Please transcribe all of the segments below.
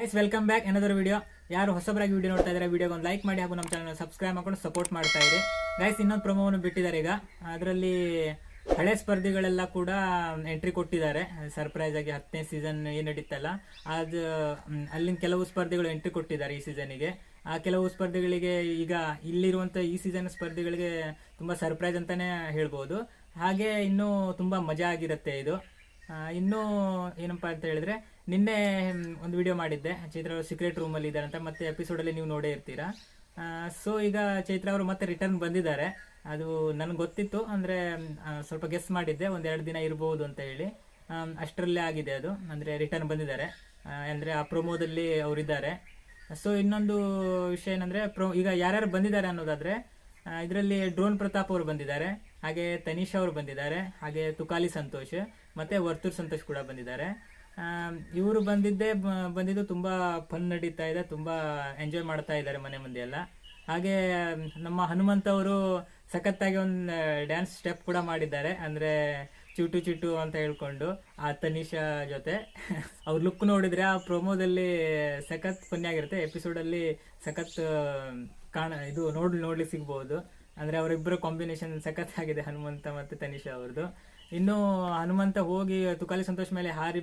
Guys welcome back ಏನಾದರೂ video ಯಾರು ಹೊಸಬರಾಗಿ ವಿಡಿಯೋ ನೋಡ್ತಾ ಇದ್ದಾರೆ ವಿಡಿಯೋಗೆ ಒಂದು ಲೈಕ್ ಮಾಡಿ ಹಾಗೂ ನಮ್ಮ ಚಾನಲ್ ಸಬ್ಸ್ಕ್ರೈಬ್ ಮಾಡ್ಕೊಂಡು ಸಪೋರ್ಟ್ ಮಾಡ್ತಾ ಇರಿ. ಗೈಸ್ ಇನ್ನೊಂದು ಪ್ರೊಮೋವನ್ನು ಬಿಟ್ಟಿದ್ದಾರೆ ಈಗ. ಅದರಲ್ಲಿ ಹಳೆ ಸ್ಪರ್ಧಿಗಳೆಲ್ಲ ಕೂಡ ಎಂಟ್ರಿ ಕೊಟ್ಟಿದ್ದಾರೆ. ಸರ್ಪ್ರೈಸ್ ಆಗಿ ಹತ್ತನೇ ಸೀಸನ್ ಏನು ನಡೀತಲ್ಲ, ಅದು ಅಲ್ಲಿನ ಕೆಲವು ಸ್ಪರ್ಧಿಗಳು ಎಂಟ್ರಿ ಕೊಟ್ಟಿದ್ದಾರೆ ಈ ಸೀಸನಿಗೆ ಆ ಕೆಲವು ಸ್ಪರ್ಧಿಗಳಿಗೆ ಈಗ ಇಲ್ಲಿರುವಂಥ ಈ ಸೀಸನ್ ಸ್ಪರ್ಧಿಗಳಿಗೆ ತುಂಬ ಸರ್ಪ್ರೈಸ್ ಅಂತಲೇ ಹೇಳ್ಬೋದು. ಹಾಗೆ ಇನ್ನೂ ತುಂಬ ಮಜಾ ಆಗಿರುತ್ತೆ ಇದು. ಇನ್ನೂ ಏನಪ್ಪ ಅಂತ ಹೇಳಿದ್ರೆ, ನಿನ್ನೆ ಒಂದು ವಿಡಿಯೋ ಮಾಡಿದ್ದೆ. ಚೈತ್ರ ಅವರು ಸೀಕ್ರೆಟ್ ರೂಮಲ್ಲಿ ಇದ್ದಾರೆ ಅಂತ. ಮತ್ತೆ ಎಪಿಸೋಡಲ್ಲಿ ನೀವು ನೋಡೇ ಇರ್ತೀರಾ. ಸೊ ಈಗ ಚೈತ್ರ ಅವರು ಮತ್ತೆ ರಿಟರ್ನ್ ಬಂದಿದ್ದಾರೆ. ಅದು ನನಗೆ ಗೊತ್ತಿತ್ತು. ಅಂದರೆ ಸ್ವಲ್ಪ ಗೆಸ್ ಮಾಡಿದ್ದೆ. ಒಂದೆರಡು ದಿನ ಇರ್ಬೋದು ಅಂತ ಹೇಳಿ. ಅಷ್ಟರಲ್ಲೇ ಆಗಿದೆ ಅದು. ಅಂದರೆ ರಿಟರ್ನ್ ಬಂದಿದ್ದಾರೆ. ಅಂದ್ರೆ ಆ ಪ್ರೊಮೋದಲ್ಲಿ ಅವರಿದ್ದಾರೆ. ಸೊ ಇನ್ನೊಂದು ವಿಷಯ ಏನಂದ್ರೆ ಪ್ರೊ ಈಗ ಯಾರ್ಯಾರು ಬಂದಿದ್ದಾರೆ ಅನ್ನೋದಾದ್ರೆ ಇದರಲ್ಲಿ ಡ್ರೋನ್ ಪ್ರತಾಪ್ ಅವರು ಬಂದಿದ್ದಾರೆ, ಹಾಗೆ ತನಿಷಾ ಅವರು ಬಂದಿದ್ದಾರೆ, ಹಾಗೆ ತುಕಾಲಿ ಸಂತೋಷ್, ಮತ್ತೆ ವರ್ತೂರ್ ಸಂತೋಷ್ ಕೂಡ ಬಂದಿದ್ದಾರೆ. ಇವರು ಬಂದಿದ್ದೇ ಬಂದಿದ್ದು ತುಂಬ ಫನ್ ನಡೀತಾ ಇದೆ, ತುಂಬ ಎಂಜಾಯ್ ಮಾಡ್ತಾ ಇದ್ದಾರೆ ಮನೆ ಮಂದಿ ಎಲ್ಲ. ಹಾಗೆ, ನಮ್ಮ ಹನುಮಂತ ಅವರು ಸಖತ್ತಾಗಿ ಒಂದು ಡ್ಯಾನ್ಸ್ ಸ್ಟೆಪ್ ಕೂಡ ಮಾಡಿದ್ದಾರೆ, ಅಂದರೆ ಚುಟು ಚುಟು ಅಂತ ಹೇಳ್ಕೊಂಡು ಆ ತನಿಷಾ ಜೊತೆ. ಅವ್ರ ಲುಕ್ ನೋಡಿದ್ರೆ ಆ ಪ್ರೊಮೋದಲ್ಲಿ ಸಖತ್ ಆಗಿರುತ್ತೆ ಎಪಿಸೋಡ್ ಅಲ್ಲಿ ಸಖತ್ ಕಾಣ, ಇದು ನೋಡ್, ನೋಡ್ಲಿಕ್ಕೆ ಸಿಗ್ಬಹುದು ಅಂದ್ರೆ ಅವರಿಬ್ಬರ ಕಾಂಬಿನೇಷನ್ ಸಖತ್ ಆಗಿದೆ ಹನುಮಂತ ಮತ್ತೆ ತನಿಷಾ ಅವ್ರದ್ದು ಇನ್ನು ಹನುಮಂತ ಹೋಗಿ ತುಕಾಲಿ ಸಂತೋಷ್ ಮೇಲೆ ಹಾರಿ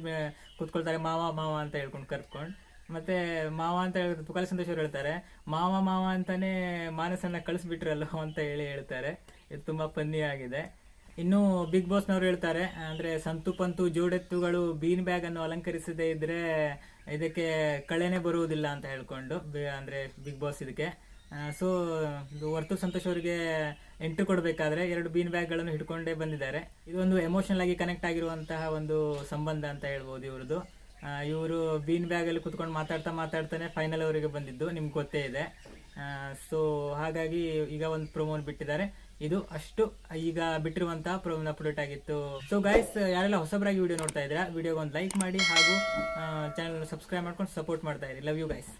ಕುತ್ಕೊಳ್ತಾರೆ, ಮಾವ ಮಾವ ಅಂತ ಹೇಳ್ಕೊಂಡು ಕರ್ಕೊಂಡು ಮತ್ತೆ ಮಾವ ಅಂತ ಹೇಳಿದ್ರೆ ತುಕಾಲಿ ಸಂತೋಷ್ ಅವ್ರು ಹೇಳ್ತಾರೆ, ಮಾವ ಮಾವ ಅಂತಾನೆ ಮಾನಸನ್ನ ಕಳಿಸ್ಬಿಟ್ರಲ್ಲೋ ಅಂತ ಹೇಳಿ ಹೇಳ್ತಾರೆ. ಇದು ತುಂಬಾ ಪನ್ನಿ ಆಗಿದೆ ಇನ್ನು ಬಿಗ್ ಬಾಸ್ನವ್ರು ಹೇಳ್ತಾರೆ, ಅಂದ್ರೆ ಸಂತು ಪಂತು ಜೋಡೆತ್ತುಗಳು ಬೀನ್ ಬ್ಯಾಗ್ ಅನ್ನು ಅಲಂಕರಿಸದೇ ಇದ್ರೆ ಇದಕ್ಕೆ ಕಳೆನೆ ಬರುವುದಿಲ್ಲ ಅಂತ ಹೇಳ್ಕೊಂಡು ಅಂದ್ರೆ ಬಿಗ್ ಬಾಸ್ ಇದಕ್ಕೆ. ಸೊ ವರ್ತು ಸಂತೋಷ್ ಅವರಿಗೆ ಎಂಟ್ರಿ ಕೊಡಬೇಕಾದ್ರೆ ಎರಡು ಬೀನ್ ಬ್ಯಾಗ್ಗಳನ್ನು ಹಿಡ್ಕೊಂಡೇ ಬಂದಿದ್ದಾರೆ. ಇದೊಂದು ಎಮೋಷನಲ್ ಆಗಿ ಕನೆಕ್ಟ್ ಆಗಿರುವಂತಹ ಒಂದು ಸಂಬಂಧ ಅಂತ ಹೇಳ್ಬೋದು ಇವ್ರದ್ದು ಇವರು ಬೀನ್ ಬ್ಯಾಗಲ್ಲಿ ಕುತ್ಕೊಂಡು ಮಾತಾಡ್ತಾ ಮಾತಾಡ್ತಾನೆ ಫೈನಲ್ ಅವರಿಗೆ ಬಂದಿದ್ದು, ನಿಮ್ಗೆ ಗೊತ್ತೇ ಇದೆ. ಸೊ ಹಾಗಾಗಿ ಈಗ ಒಂದು ಪ್ರೊಮೋನ್ ಬಿಟ್ಟಿದ್ದಾರೆ. ಇದು ಅಷ್ಟು ಈಗ ಬಿಟ್ಟಿರುವಂತಹ ಪ್ರೊಮೋನ್ ಅಪ್ಡೇಟ್ ಆಗಿತ್ತು. ಸೊ ಗೈಸ್ ಯಾರೆಲ್ಲ ಹೊಸಬರಾಗಿ ವಿಡಿಯೋ ನೋಡ್ತಾ ಇದ್ದೀರಾ ವಿಡಿಯೋಗೆ ಒಂದು ಲೈಕ್ ಮಾಡಿ ಹಾಗೂ ಚಾನಲ್ ಸಬ್ಸ್ಕ್ರೈಬ್ ಮಾಡ್ಕೊಂಡು ಸಪೋರ್ಟ್ ಮಾಡ್ತಾ ಇರಿ. Love you guys